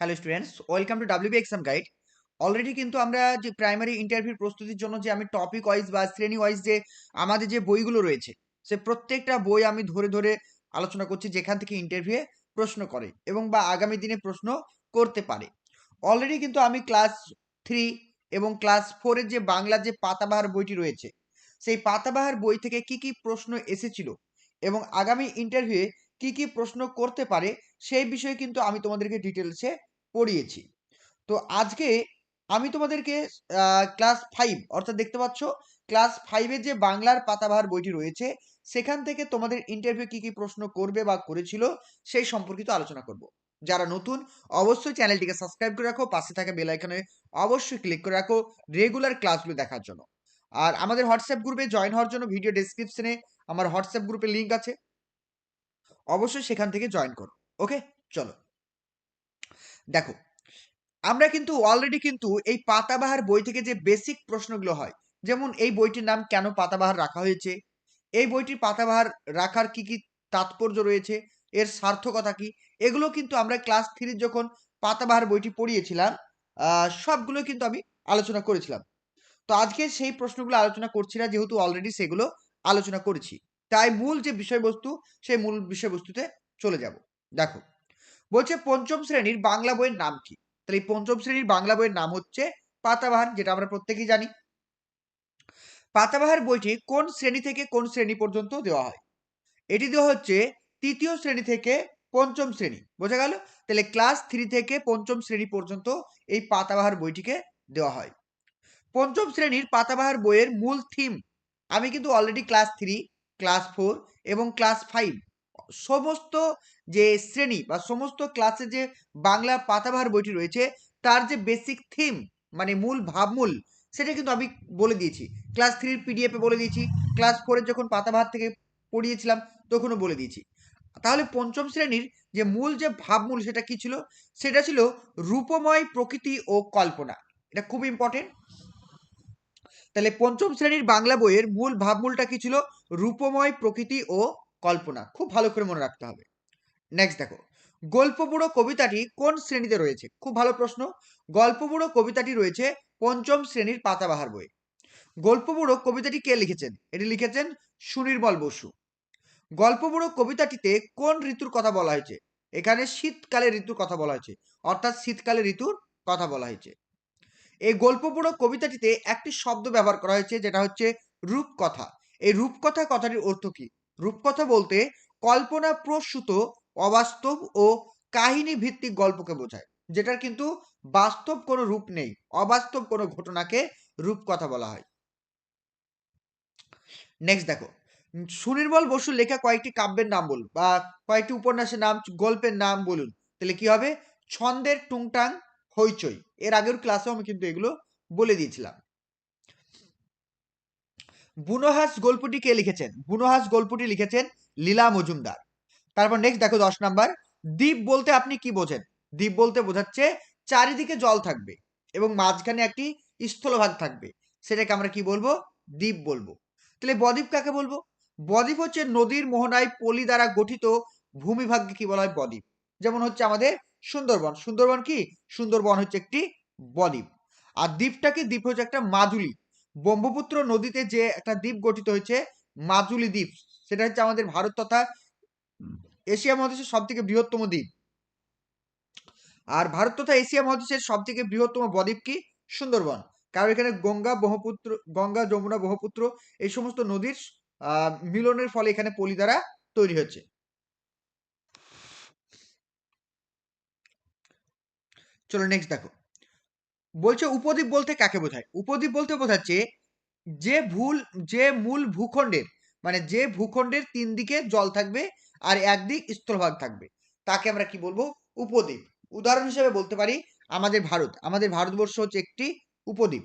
Hello students welcome to WB exam guide already কিন্তু আমরা যে প্রাইমারি ইন্টারভিউর প্রস্তুতির জন্য যে আমি টপিক ওয়াইজ বা শ্রেণি ওয়াইজ যে আমাদের যে বইগুলো রয়েছে, সে প্রত্যেকটা বই আমি ধরে ধরে আলোচনা করছি যেখান থেকে ইন্টারভিউয়ে প্রশ্ন করে এবং বা আগামী দিনে প্রশ্ন করতে পারে। অলরেডি কিন্তু আমি ক্লাস থ্রি এবং ক্লাস ফোরের যে বাংলা যে পাতাবাহার বইটি রয়েছে, সেই পাতাবাহার বই থেকে কি কি প্রশ্ন এসেছিল এবং আগামী ইন্টারভিউয়ে কি কি প্রশ্ন করতে পারে সেই বিষয়ে কিন্তু আমি তোমাদেরকে ডিটেলসে পড়িয়েছি। তো আজকে আমি তোমাদেরকে ক্লাস ফাইভ অর্থাৎ দেখতে পাচ্ছ ক্লাস ফাইভের যে বাংলার পাতাবাহার বইটি রয়েছে, সেখান থেকে তোমাদের ইন্টারভিউ কি কি প্রশ্ন করবে বা করেছিল সেই সম্পর্কিত আলোচনা করব। যারা নতুন, অবশ্যই চ্যানেলটিকে সাবস্ক্রাইব করে রাখো, পাশে থাকা বেল আইকনে অবশ্যই ক্লিক করে রাখো রেগুলার ক্লাসগুলো দেখার জন্য। আর আমাদের হোয়াটসঅ্যাপ গ্রুপে জয়েন হওয়ার জন্য ভিডিও ডেসক্রিপশনে আমার হোয়াটসঅ্যাপ গ্রুপে লিঙ্ক আছে। অবশ্যই সেখান থেকে জয়েন করো। ওকে চলো। দেখো, আমরা কিন্তু অলরেডি কিন্তু এই পাতাবাহার বই থেকে যে বেসিক প্রশ্নগুলো হয়, যেমন এই বইটির নাম কেন পাতাবাহার রাখা হয়েছে, এই বইটির পাতাবাহার রাখার কি কি তাৎপর্য রয়েছে, এর সার্থকতা কি, এগুলো কিন্তু আমরা ক্লাস থ্রির যখন পাতাবাহার বইটি পড়িয়েছিলাম সবগুলো কিন্তু আমি আলোচনা করেছিলাম। তো আজকে সেই প্রশ্নগুলো আলোচনা করছি না, যেহেতু অলরেডি সেগুলো আলোচনা করেছি। তাই মূল যে বিষয়বস্তু, সেই মূল বিষয়বস্তুতে চলে যাব। দেখো, বলছে পঞ্চম শ্রেণির বাংলা বইয়ের নাম কি? তাহলে এই পঞ্চম শ্রেণির বাংলা বইয়ের নাম হচ্ছে পাতাবাহার, যেটা আমরা প্রত্যেকেই জানি। পাতাবাহার বইটি কোন শ্রেণি থেকে কোন শ্রেণি পর্যন্ত দেওয়া হয়? এটি দেওয়া হচ্ছে তৃতীয় শ্রেণি থেকে পঞ্চম শ্রেণি, বোঝা গেল? তাহলে ক্লাস থ্রি থেকে পঞ্চম শ্রেণি পর্যন্ত এই পাতাবাহার বইটিকে দেওয়া হয়। পঞ্চম শ্রেণির পাতাবাহার বইয়ের মূল থিম, আমি কিন্তু already class three class four এবং ক্লাস ফাইভ সমস্ত যে শ্রেণি বা সমস্ত ক্লাসে যে বাংলা পাতাবাহার বইটি রয়েছে, তার যে বেসিক থিম মানে মূল ভাবমূল, সেটা কিন্তু আমি বলে দিয়েছি। ক্লাস থ্রির পিডিএফে বলে দিয়েছি। ক্লাস ফোরের যখন পাতাভার থেকে পড়িয়েছিলাম, তখনও বলে দিয়েছি। তাহলে পঞ্চম শ্রেণির যে মূল যে ভাবমূল, সেটা কি ছিল? সেটা ছিল রূপময় প্রকৃতি ও কল্পনা। এটা খুব ইম্পর্টেন্ট তাহলে পঞ্চম শ্রেণির বাংলা বইয়ের মূল ভাবমূলটা কি ছিল? রূপময় প্রকৃতি ও কল্পনা। খুব ভালো করে মনে রাখতে হবে। নেক্সট দেখো। গল্পবুড়ো কবিতাটি কোন শ্রেণীতে রয়েছে? খুব ভালো প্রশ্ন। গল্পবুড়ো কবিতাটি রয়েছে পঞ্চম শ্রেণির পাতাবাহার বই গল্পবুড়ো কবিতাটি কে লিখেছেন? এটি লিখেছেন সুনির্মল বসু। গল্পবুড়ো কবিতাটিতে কোন ঋতুর কথা বলা হয়েছে? এখানে শীতকালে ঋতুর কথা বলা হয়েছে। অর্থাৎ শীতকালে ঋতুর কথা বলা হয়েছে। এই গল্পবুড়ো কবিতাটিতে একটি শব্দ ব্যবহার করা হয়েছে, যেটা হচ্ছে রূপকথা। এই রূপকথা কথাটির অর্থ কি? রূপকথা বলতে কল্পনা প্রসূত, অবাস্তব ও কাহিনী ভিত্তিক গল্পকে বোঝায়, যেটার কিন্তু বাস্তব কোনো রূপ নেই, অবাস্তব কোনো ঘটনাকে রূপকথা বলা হয়। নেক্সট দেখো। সুনির্মল বসুর লেখা কয়েকটি কাব্যের নাম বলুন, বা কয়েকটি উপন্যাসের নাম, গল্পের নাম বলুন, তাহলে কি হবে? ছন্দের টুংটাং হইচই। এর আগের ক্লাসেও আমি কিন্তু এগুলো বলে দিয়েছিলাম। বুনোহাস গল্পটি কে লিখেছেন? বুনোহাস গল্পটি লিখেছেন লীলা মজুমদার। তারপর নেক্সট দেখো দশ নাম্বার। দ্বীপ বলতে আপনি কি বোঝেন? দ্বীপ বলতে বোঝাচ্ছে চারিদিকে জল থাকবে এবং মাঝখানে একটি স্থলভাগ থাকবে। সেটাকে আমরা কি বলব? দ্বীপ বলব। তাহলে বদ্বীপ কাকে বলব? বদ্বীপ হচ্ছে নদীর মোহনায় পলি দ্বারা গঠিত ভূমিভাগকে কি বলা হয়? বদ্বীপ। যেমন হচ্ছে আমাদের সুন্দরবন। সুন্দরবন কি? সুন্দরবন হচ্ছে একটি বদ্বীপ। আর দ্বীপটাকে দ্বীপ হচ্ছে একটা মাদুলি। ব্রহ্মপুত্র নদীতে যে একটা দ্বীপ গঠিত হয়েছে মাজুলি দ্বীপ, সেটা হচ্ছে আমাদের ভারত তথা এশিয়া মহাদেশের সব থেকে বৃহত্তম দ্বীপ। আর ভারত তথা এশিয়া মহাদেশের সব থেকে বৃহত্তম বদ্বীপ কি? সুন্দরবন। কারণ এখানে গঙ্গা, ব্রহ্মপুত্র, গঙ্গা, যমুনা, ব্রহ্মপুত্র, এই সমস্ত নদীর মিলনের ফলে এখানে পলি দ্বারা তৈরি হচ্ছে চলো নেক্সট দেখো। বলছে উপদ্বীপ বলতে কাকে বোঝায়? উপদ্বীপ বলতে বোঝাচ্ছে যে ভুল, যে মূল ভূখণ্ডের মানে যে ভূখণ্ডের তিন দিকে জল থাকবে আর একদিক স্থলভাগ থাকবে। তাকে আমরা কি বলব? উপদ্বীপ। উদাহরণ হিসেবে বলতে পারি আমাদের ভারত। আমাদের ভারতবর্ষ হচ্ছে একটি উপদ্বীপ।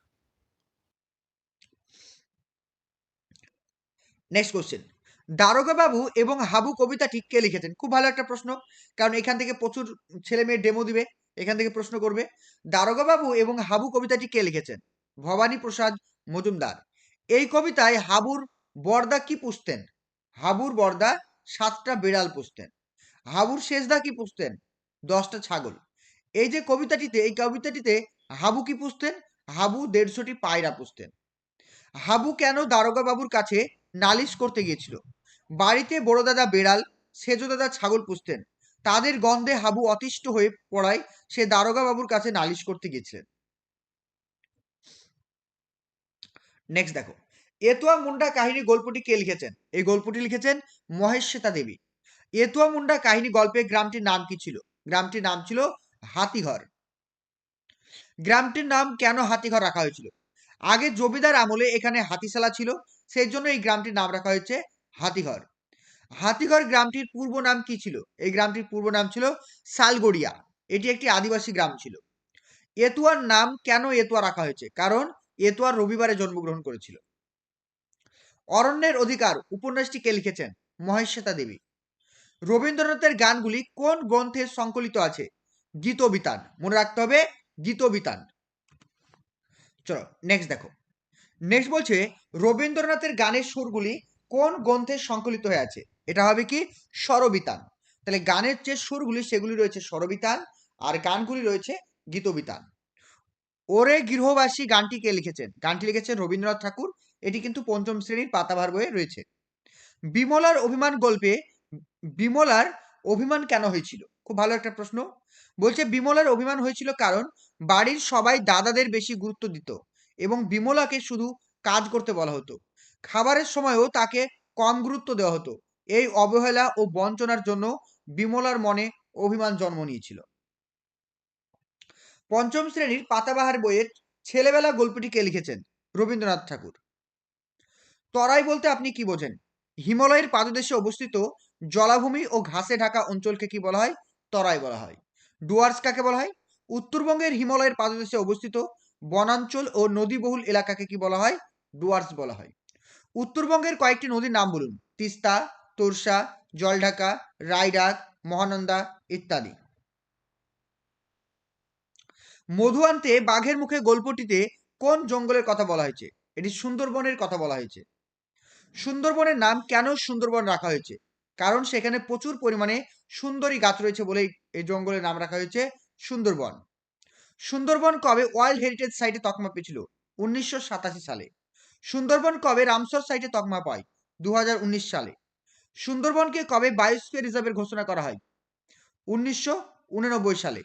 নেক্সট কোশ্চেন দারোগা বাবু এবং হাবু কবিতাটি কে লিখেছেন? খুব ভালো একটা প্রশ্ন। কারণ এখান থেকে প্রচুর ছেলে মেয়ে ডেমো দিবে, এখান থেকে প্রশ্ন করবে। দারোগা বাবু এবং হাবু কবিতাটি কে লিখেছেন? ভবানী প্রসাদ মজুমদার। এই কবিতায় হাবুর বর্দা কি পুষতেন? হাবুর বর্দা সাতটা বিড়াল পুষতেন। হাবুর শেষদা কি পুষতেন? দশটা ছাগল। এই যে কবিতাটিতে, এই কবিতাটিতে হাবু কি পুষতেন? হাবু দেড়শোটি পায়রা পুষতেন। হাবু কেন দারোগা বাবুর কাছে নালিশ করতে গিয়েছিল। বাড়িতে বড় দাদা বেড়াল সেজো দাদা ছাগল পুষতেন। তাদের গন্ধে হাবু অতিষ্ঠ হয়ে পড়ায় সে দারোগা বাবুর কাছে নালিশ করতে গিয়েছিলেন। নেক্সট দেখো। এতুয়া মুন্ডা কাহিনী গল্পটি কে লিখেছেন? এই গল্পটি লিখেছেন মহেশ শ্বেতা দেবী। এতুয়া মুন্ডা কাহিনী গল্পে গ্রামটির নাম কি ছিল? গ্রামটির নাম ছিল হাতিঘর। গ্রামটির নাম কেন হাতিঘর রাখা হয়েছিল? আগে জমিদার আমলে এখানে হাতিশালা ছিল সেই জন্য এই গ্রামটির নাম রাখা হয়েছে হাতিঘর। হাতিঘর গ্রামটির পূর্ব নাম কি ছিল? এই গ্রামটির পূর্ব নাম ছিল সালগড়িয়া। এটি একটি আদিবাসী গ্রাম ছিল। এতুয়ার নাম কেন এতুয়া রাখা হয়েছে? কারণ এতুয়ার রবিবারে জন্মগ্রহণ করেছিল। অরণ্যের অধিকার উপন্যাসটি কে লিখেছেন? মহেশ্বেতা দেবী। রবীন্দ্রনাথের গানগুলি কোন গ্রন্থে সংকলিত আছে? গীতবিতান। মনে রাখতে হবে গীতবিতান। চলো নেক্সট দেখো। নেক্সট বলছে, রবীন্দ্রনাথের গানের সুরগুলি কোন গ্রন্থে সংকলিত হয়ে আছে? এটা হবে কি? স্বরবিতান। তাহলে গানের যে সুরগুলি, সেগুলি রয়েছে স্বরবিতান আর গানগুলি রয়েছে গীতবিতান। ওরে গৃহবাসী গানটি কে লিখেছেন? গানটি লিখেছেন রবীন্দ্রনাথ ঠাকুর। এটি কিন্তু পঞ্চম শ্রেণির পাতাভার বইয়ে রয়েছে। বিমলার অভিমান গল্পে বিমলার অভিমান কেন হয়েছিল? খুব ভালো একটা প্রশ্ন। বলছে, বিমলার অভিমান হয়েছিল কারণ বাড়ির সবাই দাদাদের বেশি গুরুত্ব দিত। এবং বিমলাকে শুধু কাজ করতে বলা হতো। খাবারের সময়ও তাকে কম গুরুত্ব দেওয়া হতো। এই অবহেলা ও বঞ্চনার জন্য বিমলার মনে অভিমান জন্ম নিয়েছিল। পঞ্চম শ্রেণির পাতাবাহার বইয়ের ছেলেবেলা গল্পটি কে লিখেছেন রবীন্দ্রনাথ ঠাকুর। তরাই বলতে আপনি কি বোঝেন? হিমালয়ের পাদদেশে অবস্থিত জলাভূমি ও ঘাসে ঢাকা অঞ্চলকে কি বলা হয়? তরাই বলা হয়। ডুয়ার্স কাকে বলা হয়? উত্তরবঙ্গের হিমালয়ের পাদদেশে অবস্থিত বনাঞ্চল ও নদীবহুল এলাকাকে কি বলা হয়? ডুয়ার্স বলা হয়। উত্তরবঙ্গের কয়েকটি নদীর নাম বলুন। তিস্তা, তোরসা, জলঢাকা রায়ডাক মহানন্দা ইত্যাদি। মধু আনতে বাঘের মুখে গল্পটিতে কোন জঙ্গলের কথা বলা হয়েছে? এটি সুন্দরবনের কথা বলা হয়েছে। সুন্দরবনের নাম কেন সুন্দরবন রাখা হয়েছে? কারণ সেখানে প্রচুর পরিমাণে সুন্দরী গাছ রয়েছে বলেই এই জঙ্গলের নাম রাখা হয়েছে সুন্দরবন। সুন্দরবন কবে ওয়ার্ল্ড হেরিটেজ সাইটে তকমা পেয়েছিল? উনিশশো সাতাশি সালে। সুন্দরবন কবে রামসর সাইটে তকমা পায়? দু হাজার উনিশ সালে। সুন্দরবনকে কবে বায়োস্ফিয়ার রিজার্ভের ঘোষণা করা হয়? উনিশশো উননব্বই সালে।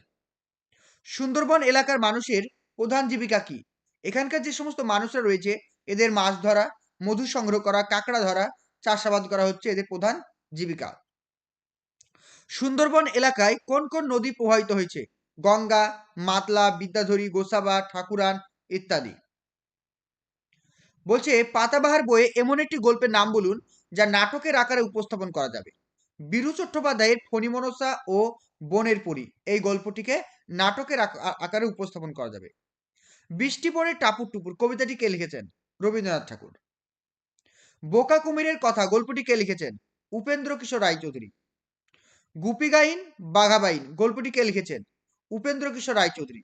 সুন্দরবন এলাকার মানুষের প্রধান জীবিকা কি? এখানকার যে সমস্ত মানুষরা রয়েছে, এদের মাছ ধরা, মধু সংগ্রহ করা, কাঁকড়া ধরা, চাষাবাদ করা হচ্ছে এদের প্রধান জীবিকা। সুন্দরবন এলাকায় কোন কোন নদী প্রবাহিত হয়েছে? গঙ্গা, মাতলা, বিদ্যাধরী, গোসাবা, ঠাকুরান ইত্যাদি। বলছে, পাতাবাহার বইয়ে এমন একটি গল্পের নাম বলুন, যা নাটকের আকারে উপস্থাপন করা যাবে। বীরু চট্টোপাধ্যায়ের ফণিমনসা ও বনের পরী, এই গল্পটিকে নাটকের আকারে উপস্থাপন করা যাবে। বৃষ্টি পড়ে টাপুর টুপুর, কবিতাটি কে লিখেছেন? রবীন্দ্রনাথ ঠাকুর। বোকা কুমিরের কথা, গল্পটি কে লিখেছেন? উপেন্দ্র কিশোর রায়চৌধুরী। গুপি গাইন বাঘাবাইন গল্পটি কে লিখেছেন? উপেন্দ্র কিশোর রায়চৌধুরী।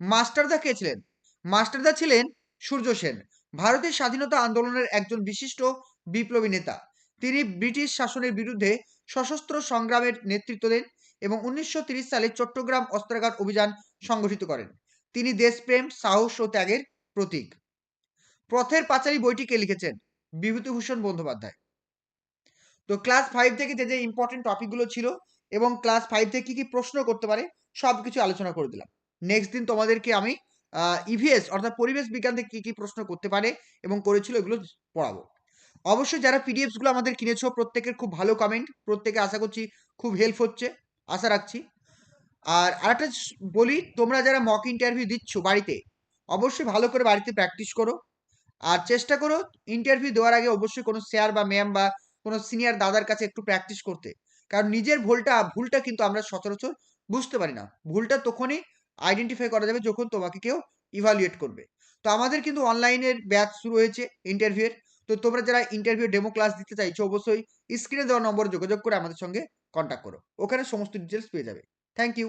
মাস্টারদা কে ছিলেন? মাস্টারদা ছিলেন সূর্য সেন, ভারতের স্বাধীনতা আন্দোলনের একজন বিশিষ্ট বিপ্লবী নেতা। তিনি ব্রিটিশ শাসনের বিরুদ্ধে সশস্ত্র সংগ্রামের নেতৃত্ব দেন এবং উনিশশো ত্রিশ সালে চট্টগ্রাম অস্ত্রাগার অভিযান সংগঠিত করেন। তিনি দেশপ্রেম, সাহস ও ত্যাগের প্রতীক। পথের পাঁচালী বইটি কে লিখেছেন? বিভূতিভূষণ বন্দ্যোপাধ্যায়। তো ক্লাস ফাইভ থেকে যে যে ইম্পর্টেন্ট টপিকগুলো ছিল এবং ক্লাস ফাইভ থেকে কি কি প্রশ্ন করতে পারে সব কিছু আলোচনা করে দিলাম। নেক্সট দিন তোমাদেরকে আমি ইভিএস অর্থাৎ পরিবেশ বিজ্ঞান থেকে কি কি প্রশ্ন করতে পারে এবং করেছিল এগুলো পড়াবো। অবশ্যই যারা পিডিএফসগুলো আমাদের কিনেছো, প্রত্যেকের খুব ভালো কমেন্ট প্রত্যেকে আশা করছি খুব হেল্প হচ্ছে, আশা রাখছি। আর আরেকটা বলি, তোমরা যারা মক ইন্টারভিউ দিচ্ছ বাড়িতে, অবশ্যই ভালো করে বাড়িতে প্র্যাকটিস করো। আর চেষ্টা করো ইন্টারভিউ দেওয়ার আগে অবশ্যই কোনো স্যার বা ম্যাম বা কোনো সিনিয়র দাদার কাছে একটু প্র্যাকটিস করতে। কারণ নিজের ভুলটা ভুলটা কিন্তু আমরা সচরাচর বুঝতে পারি না। ভুলটা তখনই আইডেন্টিফাই করা যাবে যখন তোমাকে কেউ ইভালুয়েট করবে। তো আমাদের কিন্তু অনলাইনের ব্যাচ শুরু হয়েছে ইন্টারভিউয়ের তো তোমরা যারা ইন্টারভিউ ডেমো ক্লাস দিতে চাইছো, অবশ্যই স্ক্রিনে দেওয়া নম্বরে যোগাযোগ করে আমাদের সঙ্গে কন্ট্যাক্ট করো। ওখানে সমস্ত ডিটেলস পেয়ে যাবে। থ্যাংক ইউ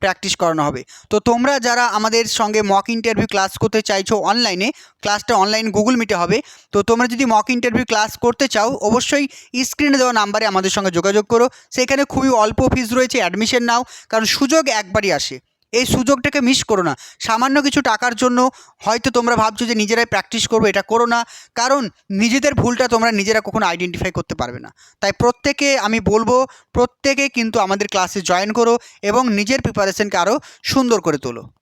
প্র্যাকটিস করানো হবে। তো তোমরা যারা আমাদের সঙ্গে মক ইন্টারভিউ ক্লাস করতে চাইছো অনলাইনে ক্লাসটা অনলাইন গুগল মিটে হবে। তো তোমরা যদি মক ইন্টারভিউ ক্লাস করতে চাও, অবশ্যই স্ক্রিনে দেওয়া নাম্বারে আমাদের সঙ্গে যোগাযোগ করো। সেখানে খুবই অল্প ফিস রয়েছে অ্যাডমিশন নাও, কারণ সুযোগ একবারই আসে। এই সুযোগটাকে মিস করো না। সামান্য কিছু টাকার জন্য হয়তো তোমরা ভাবছ যে নিজেরাই প্র্যাকটিস করব, এটা করো না। কারণ নিজেদের ভুলটা তোমরা নিজেরা কখনো আইডেন্টিফাই করতে পারবে না। তাই প্রত্যেকে, আমি বলব, প্রত্যেকে কিন্তু আমাদের ক্লাসে জয়েন করো এবং নিজের প্রিপারেশনকে আরও সুন্দর করে তোলো।